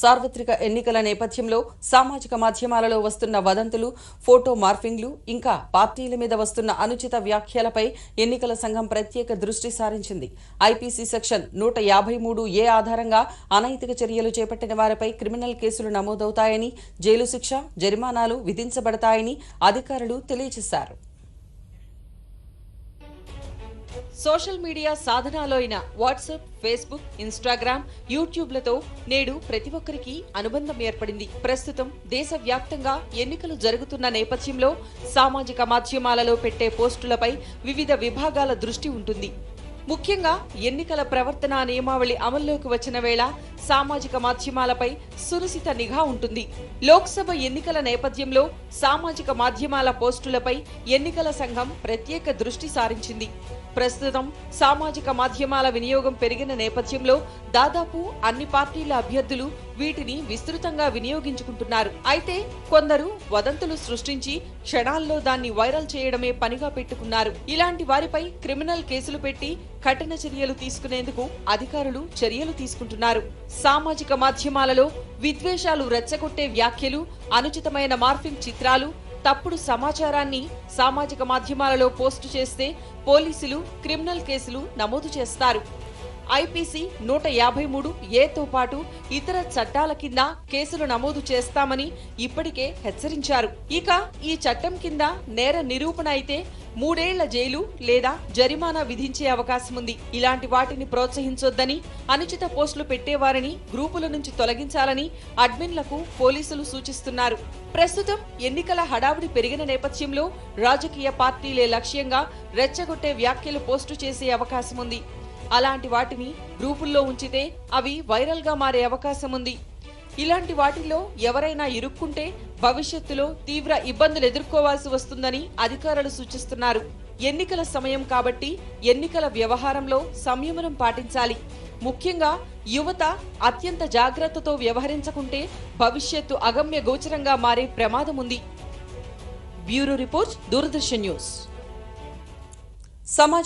సార్వత్రిక ఎన్నికల నేపథ్యంలో సామాజిక మాధ్యమాలలో వస్తున్న వదంతులు ఫోటో మార్ఫింగ్లు ఇంకా పార్టీల మీద వస్తున్న అనుచిత వ్యాఖ్యలపై ఎన్నికల సంఘం ప్రత్యేక దృష్టి సారించింది. ఐపీసీ సెక్షన్ నూట యాభై మూడు ఏ ఆధారంగా అనైతిక చర్యలు చేపట్టిన వారిపై క్రిమినల్ కేసులు నమోదవుతాయని జైలు శిక్ష జరిమానాలు విధించబడతాయని అధికారులు తెలియజేశారు. సోషల్ మీడియా సాధనాలు అయిన వాట్సాప్ ఫేస్బుక్ ఇన్స్టాగ్రామ్ యూట్యూబ్లతో నేడు ప్రతి ఒక్కరికి అనుబంధం ఏర్పడింది. ప్రస్తుతం దేశవ్యాప్తంగా ఎన్నికలు జరుగుతున్న నేపథ్యంలో సామాజిక మాధ్యమాలలో పెట్టే పోస్టులపై వివిధ విభాగాల దృష్టి ఉంటుంది. ముఖ్యంగా ఎన్నికల ప్రవర్తన నియమావళి అమల్లోకి వచ్చిన వేళ సామాజిక మాధ్యమాలపై సునిశిత నిఘా ఉంటుంది. లోక్సభ ఎన్నికల నేపథ్యంలో సామాజిక మాధ్యమాల పోస్టులపై ఎన్నికల సంఘం ప్రత్యేక దృష్టి సారించింది. ప్రస్తుతం సామాజిక మాధ్యమాల వినియోగం పెరిగిన నేపథ్యంలో దాదాపు అన్ని పార్టీల అభ్యర్థులు వీటిని విస్తృతంగా వినియోగించుకుంటున్నారు. అయితే కొందరు వదంతులు సృష్టించి క్షణాల్లో దాన్ని వైరల్ చేయడమే పనిగా పెట్టుకున్నారు. ఇలాంటి వారిపై క్రిమినల్ కేసులు పెట్టి కఠిన చర్యలు తీసుకునేందుకు అధికారులు చర్యలు తీసుకుంటున్నారు. సామాజిక మాధ్యమాలలో విద్వేషాలు రెచ్చగొట్టే వ్యాఖ్యలు అనుచితమైన మార్ఫింగ్ చిత్రాలు తప్పుడు సమాచారాన్ని సామాజిక మాధ్యమాలలో పోస్టు చేస్తే పోలీసులు క్రిమినల్ కేసులు నమోదు చేస్తారు. ఐపీసీ నూట యాభై మూడు ఏతో పాటు ఇతర చట్టాల కింద కేసులు నమోదు చేస్తామని ఇప్పటికే హెచ్చరించారు. ఇక ఈ చట్టం కింద నేర నిరూపణ అయితే మూడేళ్ళ జైలు లేదా జరిమానా విధించే అవకాశం ఉంది. ఇలాంటి వాటిని ప్రోత్సహించొద్దని అనుచిత పోస్టులు పెట్టేవారిని గ్రూపుల నుంచి తొలగించాలని అడ్మిన్లకు పోలీసులు సూచిస్తున్నారు. ప్రస్తుతం ఎన్నికల హడావుడి పెరిగిన నేపథ్యంలో రాజకీయ పార్టీలే లక్ష్యంగా రెచ్చగొట్టే వ్యాఖ్యలు పోస్టు చేసే అవకాశం ఉంది. అలాంటి వాటిని గ్రూపుల్లో ఉంచితే అవి వైరల్గా మారే అవకాశం ఉంది ఇలాంటి వాటిల్లో ఎవరైనా ఇరుక్కుంటే భవిష్యత్తులో తీవ్ర ఇబ్బందులు ఎదుర్కోవాల్సి వస్తుందని అధికారులు సూచిస్తున్నారు. ఎన్నికల సమయం కాబట్టి ఎన్నికల వ్యవహారంలో సంయమనం పాటించాలి. ముఖ్యంగా యువత అత్యంత జాగ్రత్తతో వ్యవహరించకుంటే భవిష్యత్తు అగమ్య గోచరంగా మారే ప్రమాదం ఉంది బ్యూరో రిపోర్ట్ దూరదర్శన్ న్యూస్. సమాజ